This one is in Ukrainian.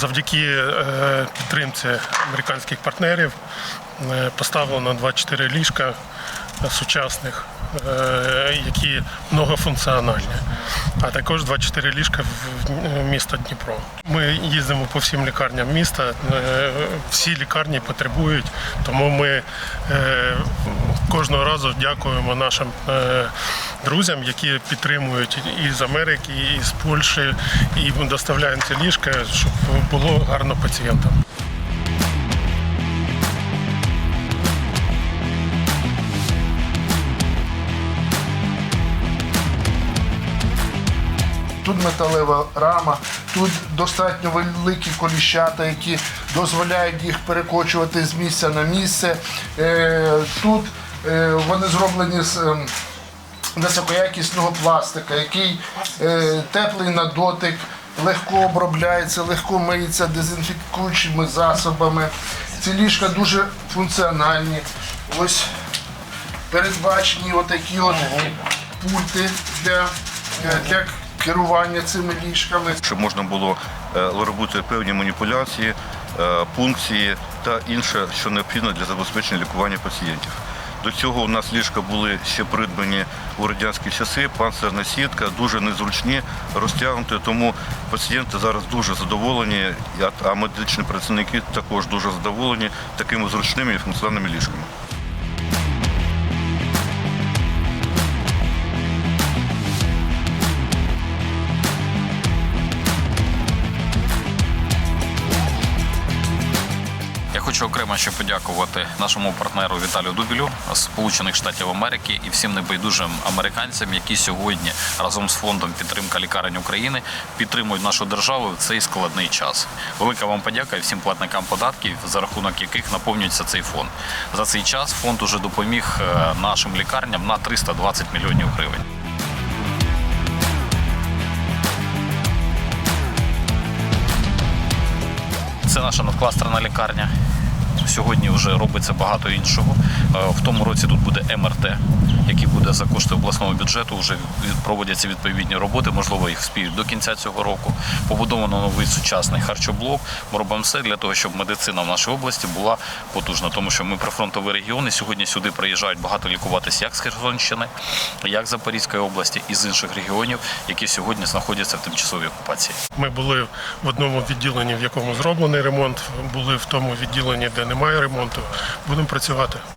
Завдяки е, підтримці американських партнерів е, поставлено 24 ліжка сучасних, е, які многофункціональні, а також 24 ліжка в місто Дніпро. Ми їздимо по всім лікарням міста. Всі лікарні потребують, тому ми кожного разу дякуємо нашим друзям, які підтримують і з Америки, і з Польщі, і доставляємо ці ліжка, щоб було гарно пацієнтам. Тут металева рама, тут достатньо великі коліщата, які дозволяють їх перекочувати з місця на місце. Е, Тут е, вони зроблені з ем, високоякісного пластика, який е, теплий на дотик, легко обробляється, легко миється дезінфікуючими засобами. Ці ліжка дуже функціональні. Ось передбачені отакі от пульти для, е, для керування цими ліжками. щоб можна було е, робити певні маніпуляції, е, пункції та інше, що необхідно для забезпечення лікування пацієнтів. До цього у нас ліжка були ще придбані у радянські часи, панцирна сітка, дуже незручні, розтягнуті, тому пацієнти зараз дуже задоволені, а медичні працівники також дуже задоволені такими зручними і функціональними ліжками. Хочу окремо ще подякувати нашому партнеру Віталію Дубілю з Сполучених Штатів Америки і всім небайдужим американцям, які сьогодні разом з фондом підтримка лікарень України підтримують нашу державу в цей складний час. Велика вам подяка і всім платникам податків, за рахунок яких наповнюється цей фонд. За цей час фонд уже допоміг е, нашим лікарням на 320 мільйонів гривень. Це наша надкластерна лікарня. Сьогодні вже робиться багато іншого. Е, В тому році тут буде МРТ, який буде за кошти обласного бюджету. Вже проводяться відповідні роботи, можливо, їх вспіють до кінця цього року. Побудовано новий сучасний харчоблок. Ми робимо все для того, щоб медицина в нашій області була потужна, тому що ми прифронтові регіони. Сьогодні сюди приїжджають багато лікуватися як з Херсонщини, як з Запорізької області і з інших регіонів, які сьогодні знаходяться в тимчасовій окупації. Ми були в одному відділенні, в якому зроблений ремонт, були в тому відділенні, де немає ремонту. Будемо працювати.